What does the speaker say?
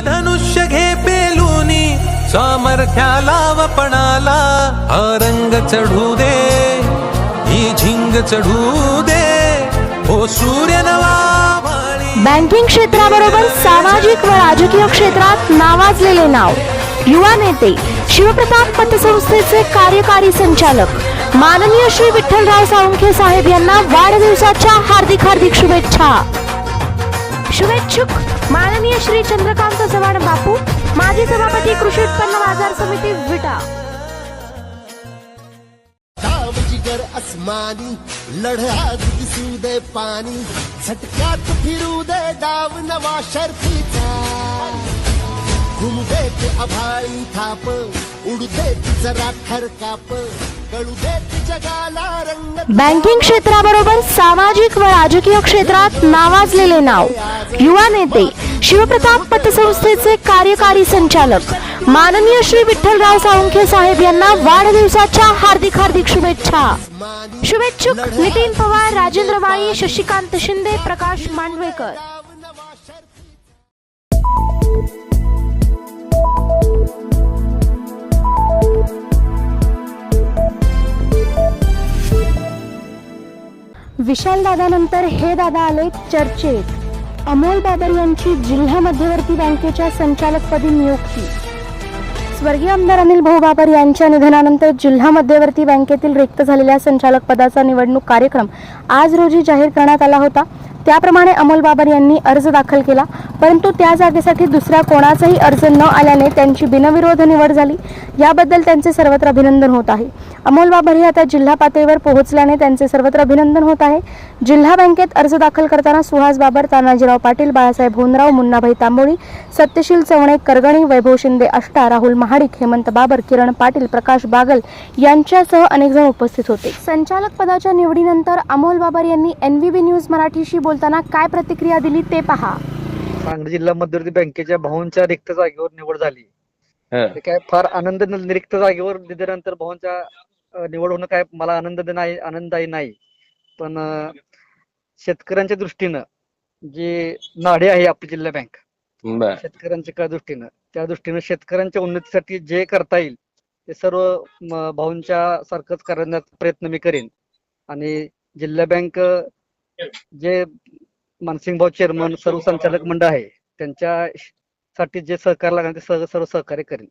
धनुष्य घे पेलूनी सामर्थ्याला वपणाला हा रंग चढू दे ही झिंग चढू दे हो सूर्य नवा बँकिंग क्षेत्राबरोबर सामाजिक व राजकीय क्षेत्रात नावाजलेले नाव. युवा नेते शिवप्रताप पतसंस्थेचे कार्यकारी संचालक माननीय श्री विठ्ठलराव साळुंखे साहेब यांना वाढदिवसाच्या हार्दिक हार्दिक शुभेच्छा. शुभेच्छुक. माननीय श्री चंद्रकांत चव्हाण बापू माजी सभापती कृषी उत्पन्न बाजार समिती विटा. जिगर अस्मानी लढा दिसू दे पाणी झटक्यात फिरू दे डाव नवा शर्फीचा घुमू ते आभाळी थाप उडते दे जरा काप बँकिंग क्षेत्राबरोबर सामाजिक व राजकीय क्षेत्रात नावाजलेले नाव. युवा नेते शिवप्रताप पतसंस्थेचे कार्यकारी संचालक माननीय श्री विठ्ठलराव साळुंखे साहेब यांना वाढदिवसाच्या हार्दिक हार्दिक शुभेच्छा. शुभेच्छुक नितीन पवार राजेंद्र माळी शशिकांत शिंदे प्रकाश मांडवेकर. विशाल दादानंतर हे दादा आले चर्चेत. अमोल बाबर यांची जिल्हा मध्यवर्ती बँकेच्या संचालकपदी नियुक्ती. स्वर्गीय आमदार अनिल भाऊ बाबर यांच्या निधनानंतर जिल्हा मध्यवर्ती बँकेतील रिक्त झालेल्या संचालक पदाचा निवडणूक कार्यक्रम आज रोजी जाहीर करण्यात आला होता. त्याप्रमाणे अमोल बाबर यांनी अर्ज दाखल केला. परंतु त्या जागेसाठी दुसऱ्या कोणाचाही अर्ज न आल्याने त्यांची बिनविरोध निवड झाली. याबद्दल त्यांचे सर्वत्र अभिनंदन होत आहे. अमोल बाबर हे आता जिल्हा पातळीवर पोहोचल्याने त्यांचे सर्वत्र अभिनंदन होत आहे. जिल्हा बँकेत अर्ज दाखल करताना सुहास बाबर तानाजीराव पाटील बाळासाहेब होनराव मुन्नाभाई तांबोळी सत्यशील चवणे करगणी वैभव शिंदे अष्टा राहुल महाडिक हेमंत बाबर किरण पाटील प्रकाश बागल यांच्यासह अनेक जण उपस्थित होते. संचालक पदाच्या निवडीनंतर अमोल बाबर यांनी एनव्हीबी न्यूज मराठीशी बोलताना काय प्रतिक्रिया दिली ते पहा. सांगली जिल्हा मध्यवर्ती बँकेच्या भाऊंच्या रिक्त जागेवर निवड झाली. ते काय फार आनंद रिक्त जागेवर दिल्यानंतर भाऊंच्या निवड होणं काय मला आनंद नाही आनंददायी नाही. पण शेतकऱ्यांच्या दृष्टीनं जे नाडे आहे आपली जिल्हा बँक शेतकऱ्यांच्या काय दृष्टीनं त्या दृष्टीनं शेतकऱ्यांच्या उन्नतीसाठी जे करता येईल ते सर्व भाऊंच्या सारखंच करण्याचा प्रयत्न मी करेन. आणि जिल्हा बँक जे मानसिंग भाऊ चेअरमन सर्व संचालक मंडळ आहे. त्यांच्या साठी जे सहकार लागणार ते सर्व सहकार्य करेल